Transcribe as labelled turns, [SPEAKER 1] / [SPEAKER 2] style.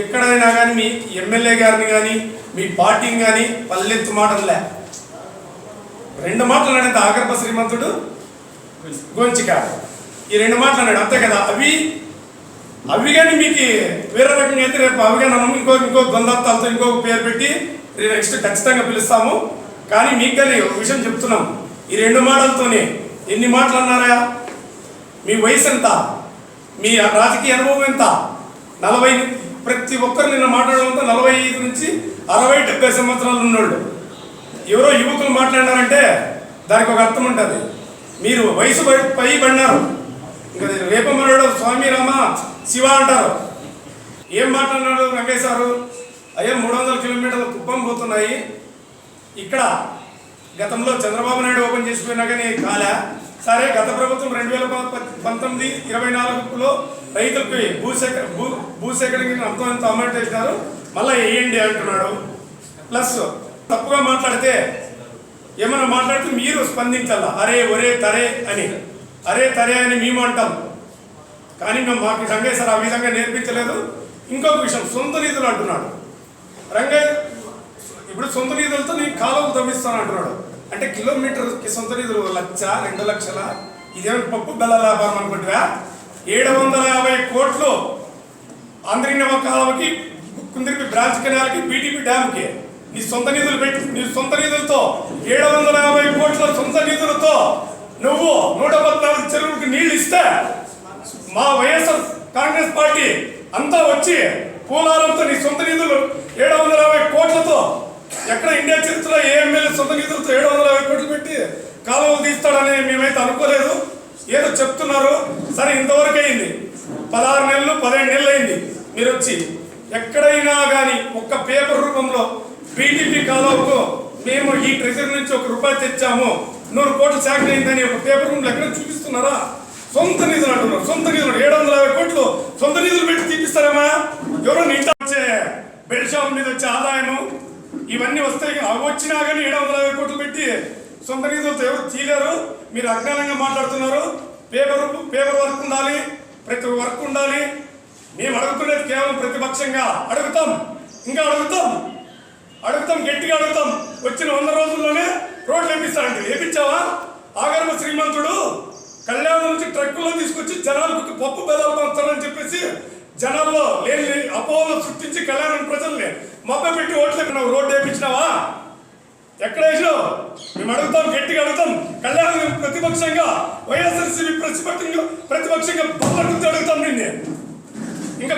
[SPEAKER 1] ఎక్కడైనా కానీ మీ ఎమ్మెల్యే గారిని కానీ మీ పార్టీని కానీ పల్లెత్తు మాటలే రెండు మాటలు అనేది ఆగర్భ శ్రీమంతుడు గొంచిక. ఈ రెండు మాటలు అన్నాడు అంతే కదా? అవి అవి కానీ మీకు వేరే రకంగా అయితే రేపు అవి కానీ మనం ఇంకో ఇంకో ద్వంద్వత్వాలతో ఇంకొక పేరు పెట్టి నెక్స్ట్ ఖచ్చితంగా పిలుస్తాము. కానీ మీకు కానీ ఒక విషయం చెప్తున్నాం. ఈ రెండు మాటలతోనే ఎన్ని మాటలు అన్నారా? మీ వయసు ఎంత? మీ రాజకీయ అనుభవం ఎంత? నలభై ప్రతి ఒక్కరు నిన్న మాట్లాడడంతో నలభై ఐదు నుంచి అరవై డెబ్బై సంవత్సరాలు ఉన్నోళ్ళు. ఎవరో యువకులు మాట్లాడినారంటే దానికి ఒక అర్థం ఉంటుంది. మీరు వయసు పై- పై పడినారు. ఇంకా రేపమ్మన్నాడు స్వామి రామ శివ అంటారు. ఏం మాట్లాడినాడు వెంకయ్య సారు? అయ్యా మూడు వందల కిలోమీటర్ల కుప్పం పోతున్నాయి. ఇక్కడ గతంలో చంద్రబాబు నాయుడు ఓపెన్ చేసిపోయినా కానీ కాలే? సరే గత ప్రభుత్వం రెండు వేల ప- పంతొమ్మిది ఇరవై నాలుగులో రైతులకి భూసేక భూ భూసేకరణ అంత అంత అమౌంట్ వేసినారు. మళ్ళీ వేయండి అంటున్నాడు. ప్లస్ తప్పుగా మాట్లాడితే ఏమైనా మాట్లాడితే మీరు స్పందించాలా? అరే ఒరే తరే అని. అరే తరే అని మేము అంటాం. కానీ మేము మాకు రంగయ్య సార్ ఆ విధంగా నేర్పించలేదు. ఇంకొక విషయం సొంత నిధులు అంటున్నాడు. రంగయ్య ఇప్పుడు సొంత నిధులతో నేను కాలువలు తవ్విస్తాను అంటున్నాడు. అంటే కిలోమీటర్కి సొంత నిధులు లక్ష రెండు లక్షల. ఇదేమైనా పప్పు బెల్ల లాభం అనుకుంటువా ఏడు వందల యాభై కోట్లు ఆంధ్రీనవ కాలువకి కుందిరిపి బ్రాంచ్ కెనాల్కి బీటీపీ డ్యామ్కి. నీ సొంత నిధులు పెట్టి నీ సొంత నిధులతో ఏడు వందల యాభై కోట్ల సొంత నిధులతో నువ్వు నూట పద్నాలుగు చెరువులకు నీళ్ళు ఇస్తే మా వైఎస్ఆర్ కాంగ్రెస్ పార్టీ అంతా వచ్చి పూలారంతో నీ సొంత నిధులు ఏడు వందల యాభై కోట్లతో ఎక్కడ ఇండియా చరిత్రలో ఏ ఎమ్మెల్యే సొంత నిధులతో ఏడు వందల యాభై కోట్లు పెట్టి కాలువలు తీస్తాడని మేమైతే అనుకోలేదు. ఏదో చెప్తున్నారు. సరే ఇంతవరకు అయింది. పదహారు నెలలు పదిహేను నెలలు అయింది. మీరు వచ్చి ఎక్కడైనా కానీ ఒక్క పేపర్ రూపంలో బీటీపీ కాలువకు మేము ఈ ట్రెజరీ నుంచి ఒక రూపాయి తెచ్చాము. నూరు కోట్లు శాఖ అయిందని ఒక పేపర్ రూమ్లో ఎక్కడ చూపిస్తున్నారా? సొంత నిధులు అంటున్నారు. సొంత నిధులు ఏడు వందల యాభై కోట్లు సొంత నిధులు పెట్టి తీపిస్తారేమా? ఎవరో నీట వచ్చే బెడ్ షాప్ మీద వచ్చే ఆదాయము ఇవన్నీ వస్తాయి. అవి వచ్చినా కానీ ఏడు వందల యాభై కోట్లు పెట్టి సొంత నిధులతో ఎవరు తీయలేరు. మీరు అజ్ఞానంగా మాట్లాడుతున్నారు. పేపర్ పేపర్ వర్క్ ఉండాలి. ప్రతి వర్క్ ఉండాలి. మేము అడుగుతున్నది కేవలం ప్రతిపక్షంగా అడుగుతాం. ఇంకా అడుగుతాం. అడుగుతాం గట్టిగా అడుగుతాం. వచ్చిన వంద రోజుల్లోనే రోడ్లు వేపిస్తారంటే వేపించావా? ఆగర్మ శ్రీమంతుడు కళ్యాణం నుంచి ట్రక్కులో తీసుకొచ్చి జనాలకు పప్పు బెదాలు పంచుతారని చెప్పేసి జనాల్లో లేని లేని అపోహలు సృష్టించి కళ్యాణం ప్రజల్ని మబ్బ పెట్టి ఓట్లు రోడ్డు వేపించినావా ఎక్కడ వేసినావు మేము అడుగుతాం గట్టిగా అడుగుతాం. కళ్యాణం ప్రతిపక్షంగా వైఎస్ఆర్సీపీ ప్రతిపక్షంగా ప్రతిపక్షంగా బల్ల అడుగుతాం నిన్నే. ఇంకా